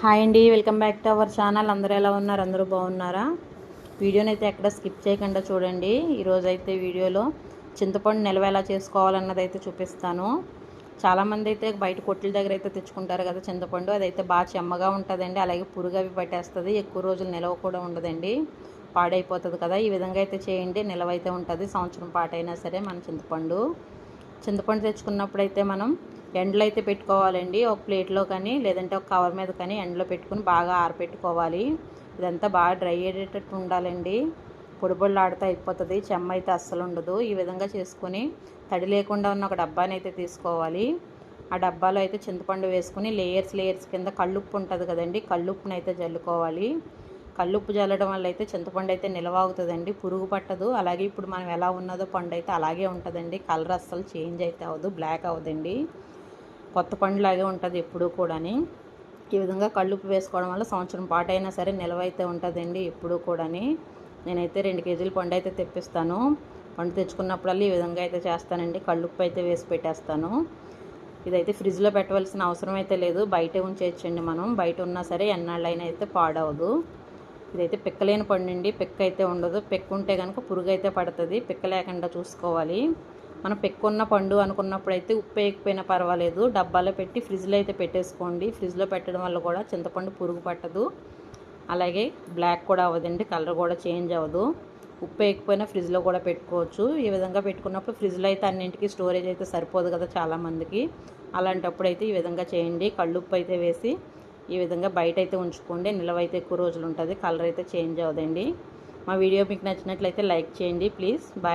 Hi అండి welcome back to our channel. అందరూ ఎలా ఉన్నారు? అందరూ బాగున్నారా? వీడియోని అయితే ఎక్కడ స్కిప్ చేయకుండా చూడండి. ఈరోజైతే వీడియోలో చింతపండు నిల్వ ఎలా చేసుకోవాలన్నది అయితే చూపిస్తాను. చాలామంది అయితే బయట కొట్ల దగ్గర అయితే తెచ్చుకుంటారు కదా చింతపండు. అదైతే బాగా చెమ్మగా ఉంటుందండి. అలాగే పురుగు అవి పట్టేస్తుంది. ఎక్కువ రోజులు నిల్వ కూడా ఉండదండి. పాడైపోతుంది కదా. ఈ విధంగా అయితే చేయండి. నిల్వ అయితే ఉంటుంది. సంవత్సరం పాటైనా సరే మన చింతపండు. చింతపండు తెచ్చుకున్నప్పుడు అయితే మనం ఎండలో అయితే పెట్టుకోవాలండి ఒక ప్లేట్లో కానీ లేదంటే ఒక కవర్ మీద కానీ ఎండలో పెట్టుకుని బాగా ఆరపెట్టుకోవాలి. ఇదంతా బాగా డ్రై అయ్యేటట్టు ఉండాలండి. పొడి పొడిలు అయిపోతుంది చెమ్మ అయితే అస్సలు ఉండదు. ఈ విధంగా చేసుకొని తడి లేకుండా ఉన్న ఒక డబ్బాని అయితే తీసుకోవాలి. ఆ డబ్బాలో అయితే చింతపండు వేసుకుని లేయర్స్ లేయర్స్ కింద కళ్ళుప్పు ఉంటుంది కదండి కళ్ళుప్పుని అయితే జల్లుకోవాలి. కళ్ళుప్పు జల్లడం వల్ల అయితే చింతపండు అయితే నిలవాగుతుందండి పురుగు పట్టదు. అలాగే ఇప్పుడు మనం ఎలా ఉన్నదో పండు అయితే అలాగే ఉంటుందండి కలర్ అస్సలు చేంజ్ అయితే అవ్వదు బ్లాక్ అవ్వదండి. కొత్త పండులాగే ఉంటుంది ఎప్పుడూ కూడాని. ఈ విధంగా కళ్ళుప్పు వేసుకోవడం వల్ల సంవత్సరం పాటైనా సరే నిల్వ అయితే ఉంటుందండి ఎప్పుడూ కూడాని. నేనైతే రెండు కేజీల పండు అయితే తెప్పిస్తాను. పండు తెచ్చుకున్నప్పుడల్లా ఈ విధంగా అయితే చేస్తానండి. కళ్ళుప్పు అయితే వేసి పెట్టేస్తాను. ఇదైతే ఫ్రిడ్జ్లో పెట్టవలసిన అవసరం అయితే లేదు. బయటే ఉంచేయచ్చండి మనం. బయట ఉన్నా సరే ఎన్నాళ్ళైనా అయితే పాడవదు. ఇదైతే పిక్కలేని పండు అండి పిక్క అయితే ఉండదు. పిక్క ఉంటే కనుక పురుగు అయితే పడుతుంది. పిక్క లేకుండా చూసుకోవాలి. మనం పెక్కున్న పండు అనుకున్నప్పుడు అయితే ఉప్పు వేయకపోయినా పర్వాలేదు. డబ్బాలో పెట్టి ఫ్రిడ్జ్లో అయితే పెట్టేసుకోండి. ఫ్రిడ్జ్లో పెట్టడం వల్ల కూడా చింతపండు పురుగు పట్టదు. అలాగే బ్లాక్ కూడా అవ్వదండి. కలర్ కూడా చేంజ్ అవ్వదు. ఉప్పు వేయకపోయినా ఫ్రిడ్జ్లో కూడా పెట్టుకోవచ్చు. ఈ విధంగా పెట్టుకున్నప్పుడు ఫ్రిడ్జ్లో అయితే అన్నింటికి స్టోరేజ్ అయితే సరిపోదు కదా చాలామందికి అలాంటప్పుడు అయితే ఈ విధంగా చేయండి. కళ్ళుప్పు అయితే వేసి ఈ విధంగా బయట అయితే ఉంచుకోండి. నిలవైతే అయితే ఎక్కువ రోజులు ఉంటుంది. కలర్ అయితే చేంజ్ అవ్వదండి. మా వీడియో మీకు నచ్చినట్లయితే లైక్ చేయండి. ప్లీజ్. బాయ్